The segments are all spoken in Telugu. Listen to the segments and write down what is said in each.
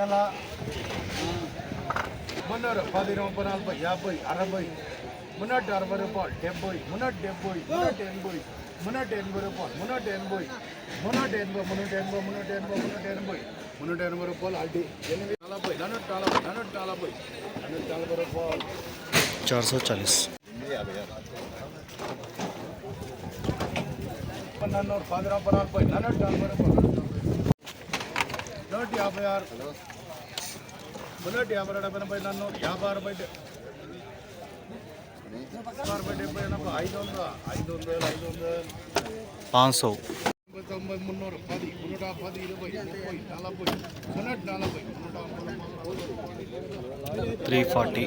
నెల మున్నూరు పది ముప్పై నలభై యాభై అరవై మున్నూట అరవై రూపాయలు డెబ్బై మున్నూట డెబ్బై మున్నూట ఎనభై మున్నూట ఎనభై రూపాయలు మున్నూట ఎనభై మున్నూట ఎనభై మున్నూట ఎనభై మున్నూట ఎనభై మున్నూట ఎనభై మున్నూట ఎనభై రూపాయలు అడ్డి ఎనిమిది నలభై నన్నూట నలభై నన్నూట నలభై నన్నూట నలభై రూపాయలు चार सौ चालीस నన్నూరు పది రూపాయలు నలభై నన్నూట నలభై రూపాయలు నూట యాభై ఆరు బుల్లెట్ యాభై డెబ్బై నన్ను యాభై అరవై అరవై డెబ్బై ఎనభై ఐదు త్రీ ఫార్టీ.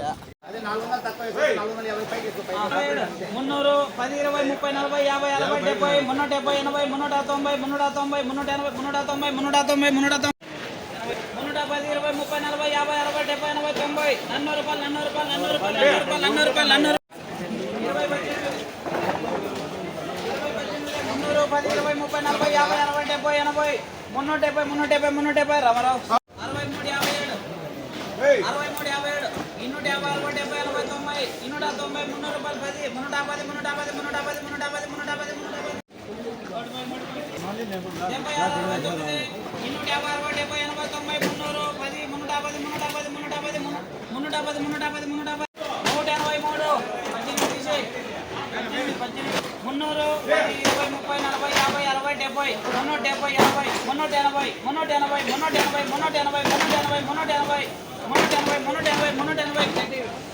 మున్నూరు పది ఇరవై ముప్పై నలభై యాభై అరవై డెబ్బై మున్నూట డెబ్బై ఎనభై మున్నూట తొంభై మున్నూట తొంభై మున్నూట ఎనభై మున్నూట తొంభై మున్నూట తొంభై మున్నూట తొంభై నూట పది ఇరవై ముప్పై నలభై యాభై అరవై డెబ్బై ఎనభై తొంభై నన్నూరు రూపాయలు నన్నూరు రూపాయలు నన్నూరు రూపాయలు నన్నూరు రూపాయలు నన్నూరు రూపాయలు నన్నూరు ఇరవై ఇరవై మున్నూరు పది ఇరవై ముప్పై నలభై యాభై అరవై డెబ్బై ఎనభై మున్నూట డెబ్బై మున్నూట డెబ్బై మున్నూట డెబ్బై రామారావు అరవై మూడు యాభై ఏడు అరవై మూడు యాభై ఏడు ఇన్నూట యాభై అరవై డెబ్బై ఎనభై తొంభై ఇన్నూట తొంభై మున్నూరు రూపాయలు పది మున్నూట పది మున్నూట పది మున్నూట పది మున్నూట పది మున్నూట పది మున్నూట పది డెబ్బై ఆరు అరవై డెబ్బై ఎనభై పది మున్నూట పది మున్నూట పది నూట ఎనభై మూడు పద్దెనిమిది తీసేయి మున్నూరు ఇరవై ముప్పై నలభై యాభై అరవై డెబ్బై మున్నూట డెబ్బై యాభై మున్నూట ఎనభై మున్నూట ఎనభై మున్నూట ఎనభై మున్నూట ఎనభై మున్నూట ఎనభై మున్నూట ఎనభై మున్నూట ఎనభై మున్నూట ఎనభై మున్నూట ఎనభై